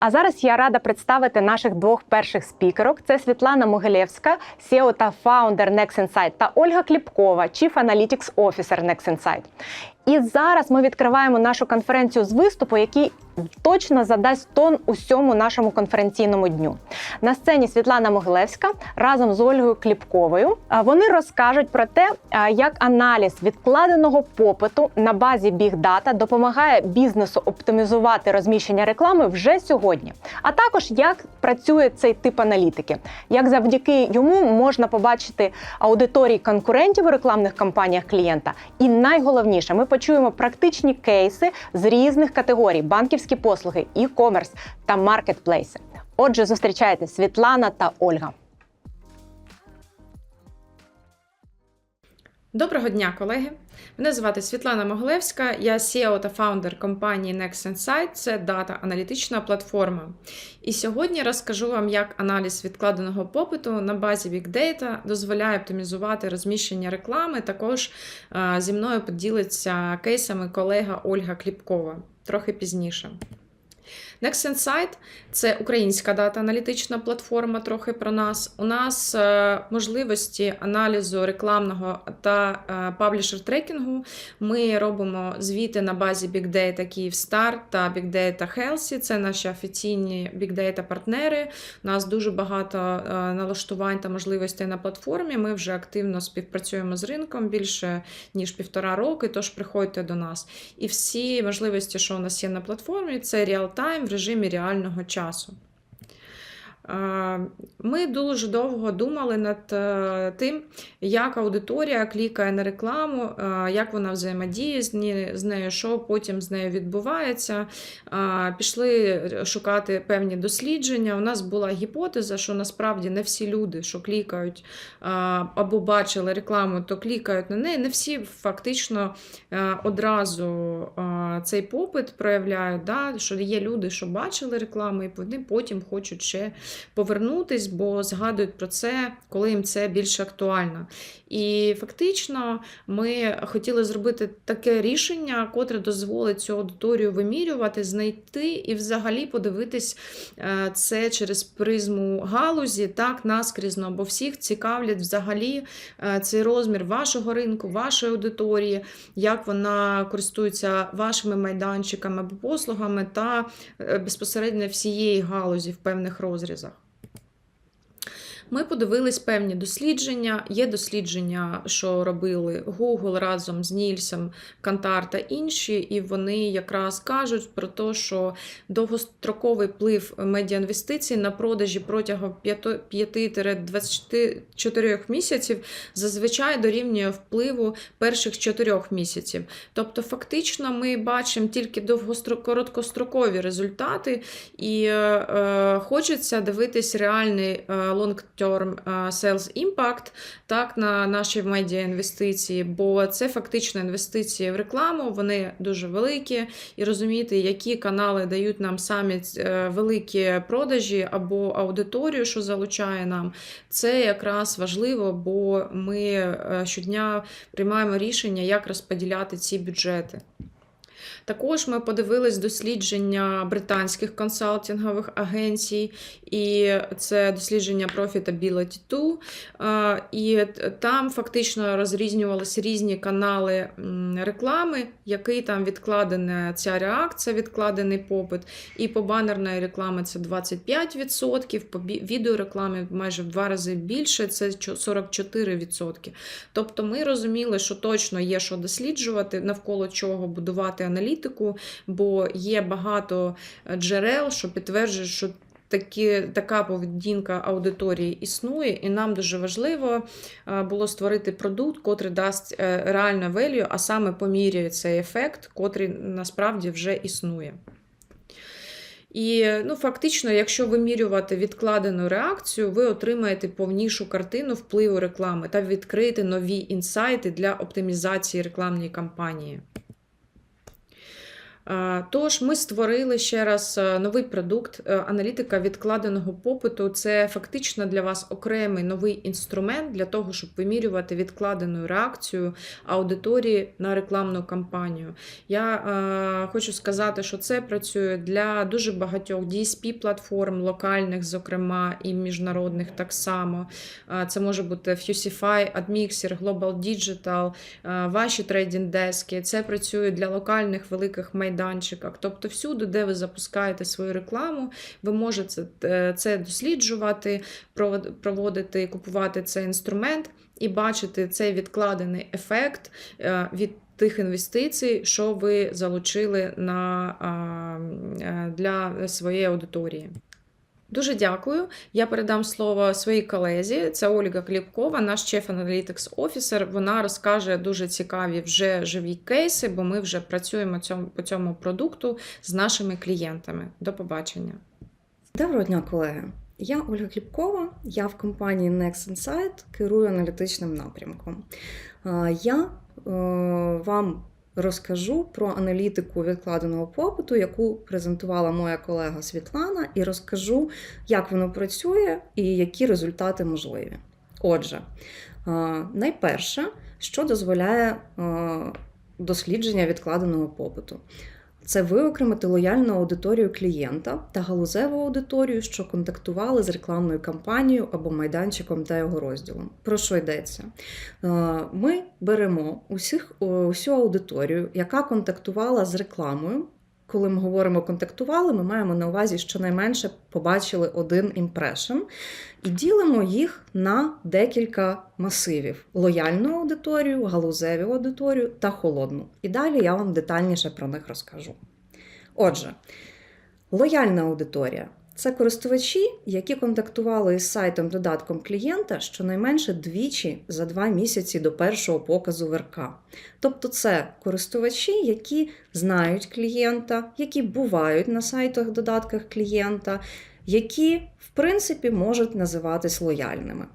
А зараз я рада представити наших двох перших спікерок. Це Світлана Могилєвська, CEO та фаундер Next Insight, та Ольга Кліпкова, Chief Analytics Officer Next Insight. І зараз ми відкриваємо нашу конференцію з виступу, який точно задасть тон усьому нашому конференційному дню. На сцені Світлана Могилевська разом з Ольгою Кліпковою. Вони розкажуть про те, як аналіз відкладеного попиту на базі Data допомагає бізнесу оптимізувати розміщення реклами вже сьогодні. А також як працює цей тип аналітики, як завдяки йому можна побачити аудиторії конкурентів у рекламних кампаніях клієнта. І найголовніше, ми почуємо практичні кейси з різних категорій: банківські послуги, e-commerce та маркетплейси. Отже, зустрічайте Світлана та Ольга. Доброго дня, колеги! Мене звати Світлана Могилевська, я CEO та фаундер компанії Next Insight, це дата-аналітична платформа. І сьогодні розкажу вам, як аналіз відкладеного попиту на базі Big Data дозволяє оптимізувати розміщення реклами. Також е, зі мною поділиться кейсами колега Ольга Кліпкова трохи пізніше. Next Insight – це українська дата-аналітична платформа, трохи про нас. У нас е, можливості аналізу рекламного та е, паблішер трекінгу. Ми робимо звіти на базі Big Data Київстар та Big Data Healthy. Це наші офіційні Big Data партнери. У нас дуже багато е, налаштувань та можливостей на платформі. Ми вже активно співпрацюємо з ринком більше ніж півтора роки. Тож приходьте до нас. І всі можливості, що у нас є на платформі, це реал-тайм в режимі реального часу. Е, Ми дуже довго думали над е, тим, як аудиторія клікає на рекламу, е, як вона взаємодіє з нею, що потім з нею відбувається. Пішли шукати певні дослідження. У нас була гіпотеза, що насправді не всі люди, що клікають або бачили рекламу, то клікають на неї. Не всі фактично одразу цей попит проявляють, да, що є люди, що бачили рекламу, і вони потім хочуть ще повернутись, бо згадують про це, коли їм це більш актуально. І фактично ми хотіли зробити таке рішення, котре дозволить цю аудиторію вимірювати, знайти і взагалі подивитись е, це через призму галузі, так наскрізно, бо всіх цікавлять взагалі е, цей розмір вашого ринку, вашої аудиторії, як вона користується вашими майданчиками або послугами та е, безпосередньо всієї галузі в певних розрізах. Ми подивились певні дослідження. Є дослідження, що робили Google разом з Нільсом, Кантар та інші, і вони якраз кажуть про те, що довгостроковий вплив медіаінвестицій на продажі протягом 5-24 місяців зазвичай дорівнює впливу перших 4 місяців. Тобто, фактично, ми бачимо тільки довгострокороткострокові результати, і е, е, хочеться дивитись реальний е, е, sales impact так, на наші медіа інвестиції, бо це фактично інвестиції в рекламу, вони дуже великі, і розуміти, які канали дають нам самі е, великі продажі або аудиторію, що залучає нам, це якраз важливо, бо ми е, щодня приймаємо рішення, як розподіляти ці бюджети. Також ми подивились дослідження британських консалтингових агенцій, і це дослідження Profitability 2. Е, І там фактично розрізнювалися різні канали реклами, який там відкладена ця реакція, відкладений попит. І по банерної реклами це 25%, по відеореклами майже в два рази більше, це 44%. Тобто ми розуміли, що точно є що досліджувати, навколо чого будувати аналітику, бо є багато е, джерел, що підтверджують, що такі, така поведінка аудиторії існує, і нам дуже важливо е, було створити продукт, котрий дасть е, реальне value, а саме поміряє цей ефект, котрий насправді вже існує. І ну, фактично, якщо вимірювати відкладену реакцію, ви отримаєте повнішу картину впливу реклами та відкриєте нові інсайти для оптимізації рекламної кампанії. Тож ми створили ще раз е, новий продукт е, аналітика відкладеного попиту. Це фактично для вас окремий новий інструмент для того, щоб вимірювати відкладену реакцію аудиторії на рекламну кампанію. Я е, хочу сказати, що це працює для дуже багатьох DSP-платформ, локальних, зокрема, і міжнародних так само. Це може бути Fusify, AdMixer, Global Digital, ваші трейдинг-дески. Це працює для локальних великих майданчиків. Тобто, всюди, де ви запускаєте свою рекламу, ви можете е, це досліджувати, проводити, купувати цей інструмент і бачити цей відкладений ефект е, від тих інвестицій, що ви залучили на, е, для своєї аудиторії. Дуже дякую. Я передам слово своїй колезі. Це Ольга Кліпкова, наш Chief Analytics Officer. Вона розкаже дуже цікаві вже живі кейси, бо ми вже працюємо по цьому продукту з нашими клієнтами. До побачення. Доброго дня, колеги. Я Ольга Кліпкова, я в компанії Next Insight керую аналітичним напрямком. Я е, вам розкажу про аналітику відкладеного попиту, яку презентувала моя колега Світлана, і розкажу, як воно працює і які результати можливі. Отже, найперше, що дозволяє дослідження відкладеного попиту. Це виокремити лояльну аудиторію клієнта та галузеву аудиторію, що контактували з рекламною кампанією або майданчиком та його розділом. Про що йдеться? Е, Ми беремо усіх, усю аудиторію, яка контактувала з рекламою. Коли ми говоримо контактували, ми маємо на увазі щонайменше побачили один імпрешн і ділимо їх на декілька масивів: лояльну аудиторію, галузеву аудиторію та холодну. І далі я вам детальніше про них розкажу. Отже, лояльна аудиторія це користувачі, які контактували із сайтом додатком клієнта щонайменше двічі за два місяці до першого показу в РК. Тобто це користувачі, які знають клієнта, які бувають на сайтах додатках клієнта, які, в принципі, можуть називатись лояльними.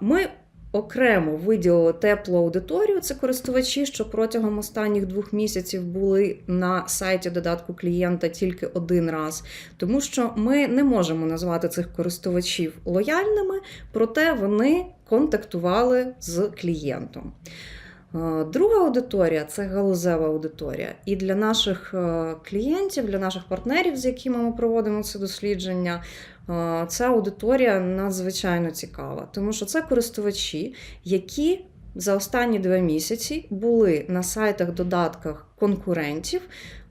Ми окремо виділили теплу аудиторію. Це користувачі, що протягом останніх двох місяців були на сайті додатку клієнта тільки один раз, тому що ми не можемо назвати цих користувачів лояльними, проте вони контактували з клієнтом. Е, Друга аудиторія це галузева аудиторія. І для наших е, клієнтів, для наших партнерів, з якими ми проводимо це дослідження, ця аудиторія надзвичайно цікава, тому що це користувачі, які за останні два місяці були на сайтах додатках конкурентів.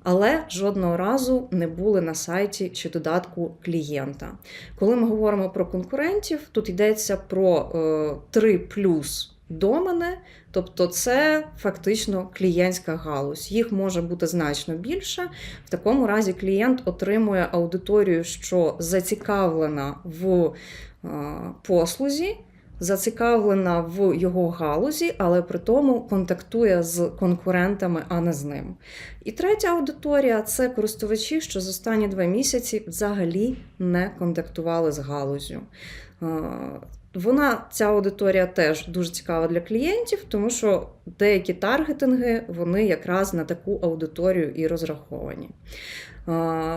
Але жодного разу не були на сайті чи додатку клієнта. Коли ми говоримо про конкурентів, тут йдеться про е, 3 плюс домени, тобто це фактично клієнтська галузь. Їх може бути значно більше. В такому разі клієнт отримує аудиторію, що зацікавлена в е, послузі. Зацікавлена в його галузі, але при тому контактує з конкурентами, а не з ним. І третя аудиторія це користувачі, що за останні два місяці взагалі не контактували з галузю. Е, Вона, ця аудиторія теж дуже цікава для клієнтів, тому що деякі таргетинги вони якраз на таку аудиторію і розраховані.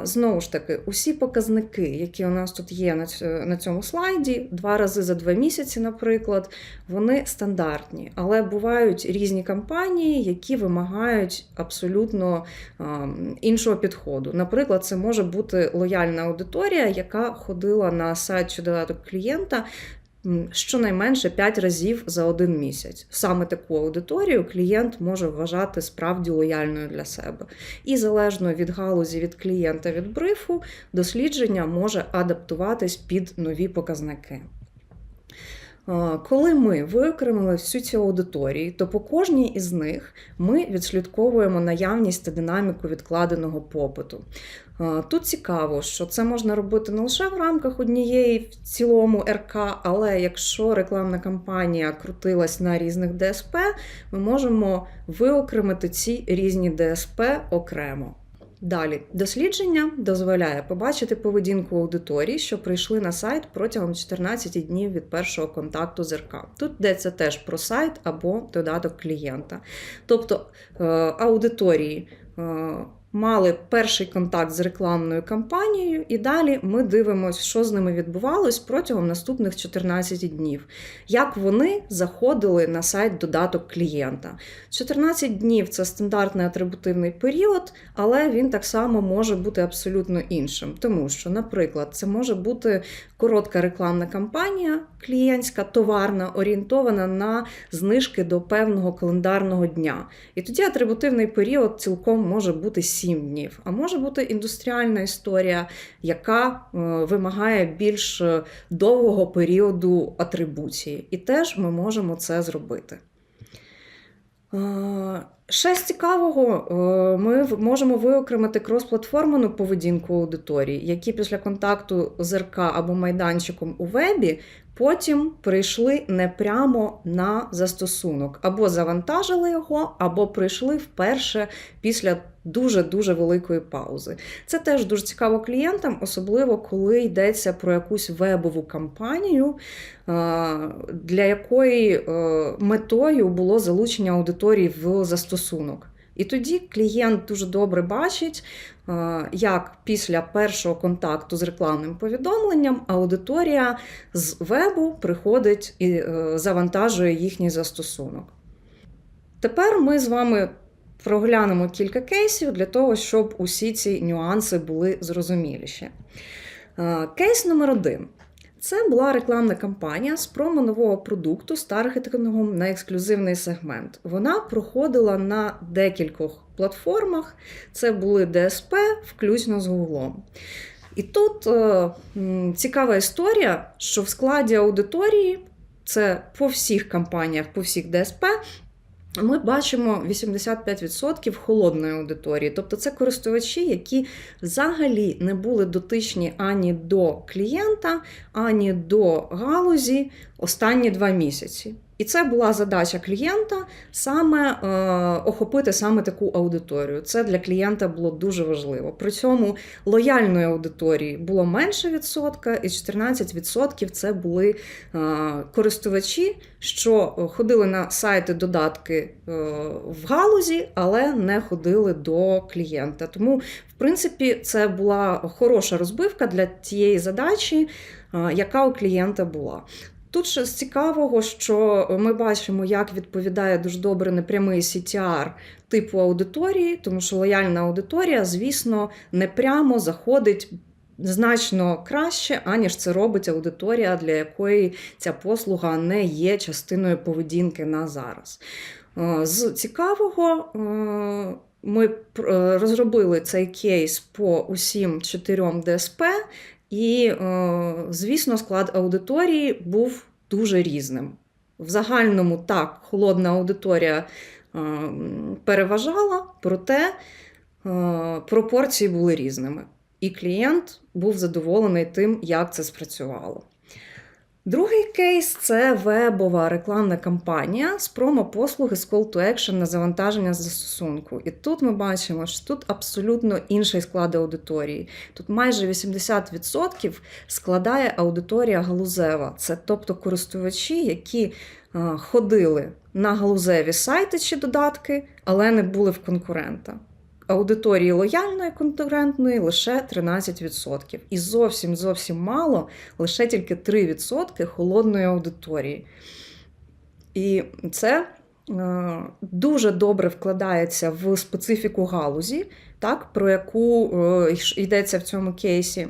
Знову ж таки, усі показники, які у нас тут є на цьому слайді, два рази за два місяці, наприклад, вони стандартні, але бувають різні кампанії, які вимагають абсолютно іншого підходу. Наприклад, це може бути лояльна аудиторія, яка ходила на сайт чи додаток клієнта. Щонайменше 5 разів за один місяць. Саме таку аудиторію клієнт може вважати справді лояльною для себе. І залежно від галузі, від клієнта, від брифу, дослідження може адаптуватись під нові показники. Коли ми виокремили всю цю аудиторію, то по кожній із них ми відслідковуємо наявність та динаміку відкладеного попиту. Тут цікаво, що це можна робити не лише в рамках однієї в цілому РК, але якщо рекламна кампанія крутилась на різних ДСП, ми можемо виокремити ці різні ДСП окремо. Далі дослідження дозволяє побачити поведінку аудиторії, що прийшли на сайт протягом 14 днів від першого контакту з РК. Тут йдеться теж про сайт або додаток клієнта. Тобто е, аудиторії е, мали перший контакт з рекламною кампанією, і далі ми дивимося, що з ними відбувалось протягом наступних 14 днів. Як вони заходили на сайт додаток клієнта. 14 днів це стандартний атрибутивний період, але він так само може бути абсолютно іншим. Тому що, наприклад, це може бути коротка рекламна кампанія клієнтська, товарна, орієнтована на знижки до певного календарного дня. І тоді атрибутивний період цілком може бути 7 днів, а може бути індустріальна історія, яка е, вимагає більш е, довгого періоду атрибуції. І теж ми можемо це зробити. Е, Ще з цікавого, ми можемо виокремити крос-платформену поведінку аудиторії, які після контакту з РК або майданчиком у вебі потім прийшли не прямо на застосунок, або завантажили його, або прийшли вперше після дуже-дуже великої паузи. Це теж дуже цікаво клієнтам, особливо коли йдеться про якусь вебову кампанію, для якої е, метою було залучення аудиторії в застосунок. І тоді клієнт дуже добре бачить, як після першого контакту з рекламним повідомленням аудиторія з вебу приходить і е, завантажує їхній застосунок. Тепер ми з вами проглянемо кілька кейсів для того, щоб усі ці нюанси були зрозуміліші. Е, Кейс номер один. Це була рекламна кампанія з промо нового продукту з таргетингом на ексклюзивний сегмент. Вона проходила на декількох платформах. Це були ДСП, включно з Гуглом. І тут е, цікава історія, що в складі аудиторії, це по всіх кампаніях, по всіх ДСП, ми бачимо 85% холодної аудиторії. Тобто це користувачі, які взагалі не були дотичні ані до клієнта, ані до галузі останні два місяці. І це була задача клієнта саме е, охопити саме таку аудиторію. Це для клієнта було дуже важливо. При цьому лояльної аудиторії було менше відсотка, і 14% це були е, користувачі, що ходили на сайти додатки е, в галузі, але не ходили до клієнта. Тому, в принципі, це була хороша розбивка для тієї задачі, е, яка у клієнта була. Тут ще з цікавого, що ми бачимо, як відповідає дуже добре непрямий CTR типу аудиторії, тому що лояльна аудиторія, звісно, не прямо заходить значно краще, аніж це робить аудиторія, для якої ця послуга не є частиною поведінки на зараз. Е, З цікавого. е, Ми е, розробили цей кейс по усім чотирьом ДСП, і, е, звісно, склад аудиторії був дуже різним. В загальному так, холодна аудиторія е, переважала, проте е, пропорції були різними. І клієнт був задоволений тим, як це спрацювало. Другий кейс це вебова рекламна кампанія з промо-послуги з Call to Action на завантаження застосунку. І тут ми бачимо, що тут абсолютно інший склад аудиторії. Тут майже 80% складає аудиторія галузева. Це тобто користувачі, які ходили на галузеві сайти чи додатки, але не були в конкурента. Аудиторії лояльної конкурентної лише 13%. І зовсім зовсім мало, лише тільки 3% холодної аудиторії. І це е, дуже добре вкладається в специфіку галузі, так, про яку е, йдеться в цьому кейсі.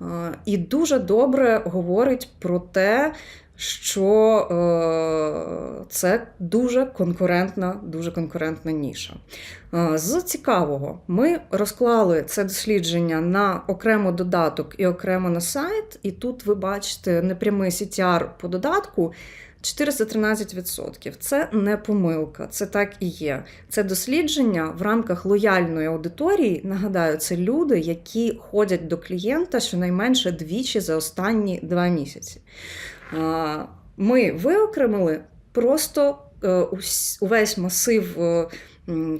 Е, І дуже добре говорить про те, що е, це дуже конкурентна, дуже конкурентна ніша. Е, З цікавого, ми розклали це дослідження на окремо додаток і окремо на сайт, і тут ви бачите непрямий CTR по додатку. 413%. Це не помилка, це так і є. Це дослідження в рамках лояльної аудиторії. Нагадаю, це люди, які ходять до клієнта щонайменше двічі за останні два місяці. Ми виокремили просто е, увесь масив е,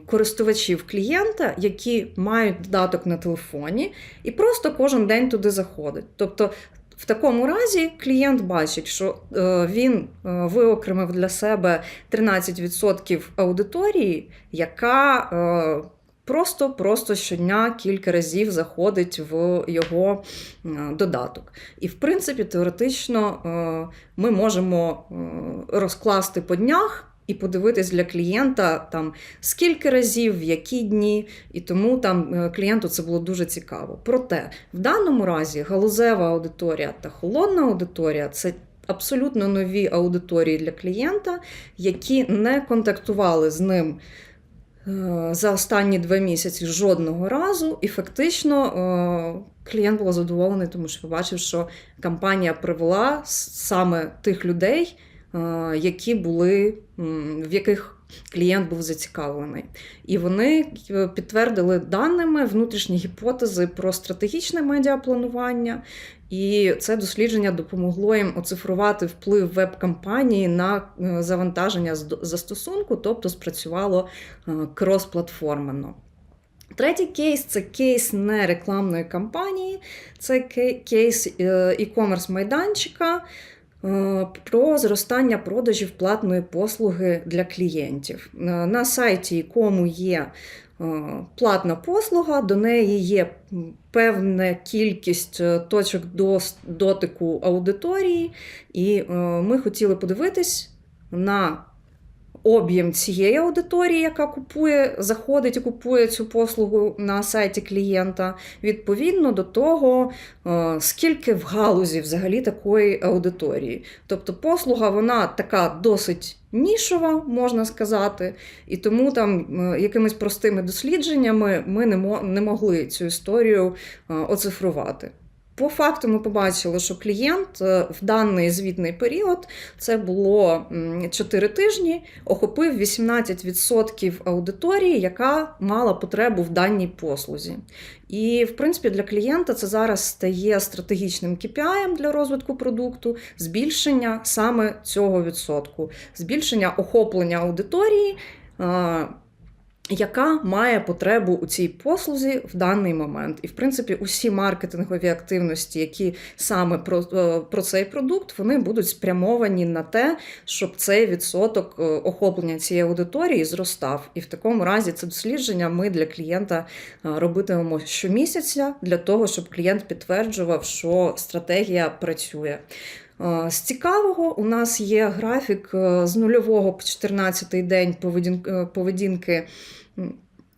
користувачів клієнта, які мають додаток на телефоні, і просто кожен день туди заходить. Тобто, в такому разі клієнт бачить, що е, він виокремив для себе 13% аудиторії, яка е, Просто просто щодня кілька разів заходить в його е, додаток. І, в принципі, теоретично е, ми можемо е, розкласти по днях. І подивитись для клієнта там скільки разів, в які дні, і тому там клієнту це було дуже цікаво. Проте в даному разі галузева аудиторія та холодна аудиторія це абсолютно нові аудиторії для клієнта, які не контактували з ним за останні два місяці жодного разу, і фактично е, клієнт був задоволений, тому що побачив, що компанія привела саме тих людей, е, які були, в яких клієнт був зацікавлений. І вони е, підтвердили даними внутрішні гіпотези про стратегічне медіапланування. І це дослідження допомогло їм оцифрувати вплив веб-кампанії на е, завантаження застосунку, тобто спрацювало е, крос-платформенно. Третій кейс це кейс не рекламної кампанії, це кейс e-commerce майданчика про зростання продажів платної послуги для клієнтів. Е, На сайті якому є е, платна послуга, до неї є певна кількість е, точок дотику аудиторії, і е, ми хотіли подивитись на об'єм цієї аудиторії, яка купує, заходить і купує цю послугу на сайті клієнта, відповідно до того, е, скільки в галузі взагалі такої аудиторії. Тобто послуга вона така досить нішова, можна сказати, і тому там е, якимись простими дослідженнями ми не, могли цю історію е, оцифрувати. По факту ми побачили, що клієнт е, в даний звітний період це було 4 тижні, охопив 18% аудиторії, яка мала потребу в даній послузі. І, в принципі, для клієнта це зараз стає стратегічним KPI для розвитку продукту, збільшення саме цього відсотку, збільшення охоплення аудиторії. Яка має потребу у цій послузі в даний момент. І, в принципі, усі маркетингові активності, які саме про, е, про цей продукт, вони будуть спрямовані на те, щоб цей відсоток е, охоплення цієї аудиторії зростав. І в такому разі це дослідження ми для клієнта е, робитимемо щомісяця для того, щоб клієнт підтверджував, що стратегія працює. Е, З цікавого у нас є графік е, з нульового по 14-й день е, поведінки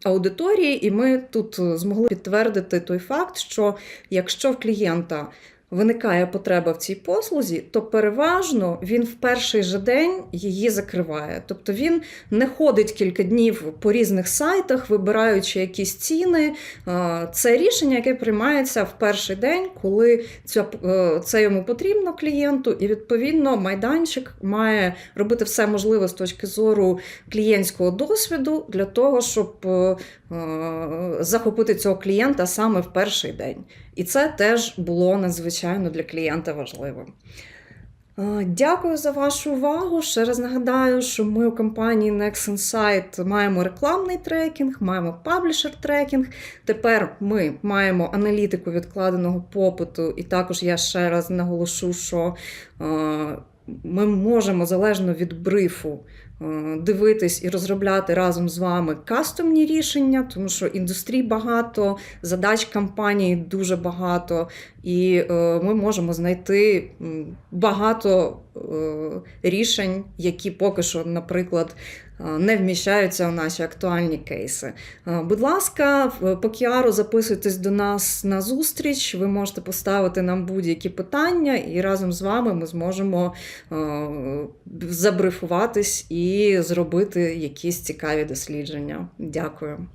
аудиторії, і ми тут змогли підтвердити той факт, що якщо в клієнта виникає потреба в цій послузі, то переважно він в перший же день її закриває. Тобто він не ходить кілька днів по різних сайтах, вибираючи якісь ціни. Це рішення, яке приймається в перший день, коли е, це йому потрібно клієнту, і відповідно майданчик має робити все можливе з точки зору клієнтського досвіду для того, щоб е, е, захопити цього клієнта саме в перший день. І це теж було надзвичайно для клієнта важливим. Дякую за вашу увагу. Ще раз нагадаю, що ми у компанії Next Insight маємо рекламний трекінг, маємо паблішер трекінг. Тепер ми маємо аналітику відкладеного попиту, і також я ще раз наголошу, що ми можемо залежно від брифу дивитись і розробляти разом з вами кастомні рішення, тому що індустрій багато, задач компанії дуже багато, і е, ми можемо знайти багато е, рішень, які поки що, наприклад, е, не вміщаються у наші актуальні кейси. Е, Будь ласка, по QR записуйтесь до нас на зустріч. Ви можете поставити нам будь-які питання, і разом з вами ми зможемо е, забрифуватись і зробити якісь цікаві дослідження. Дякую.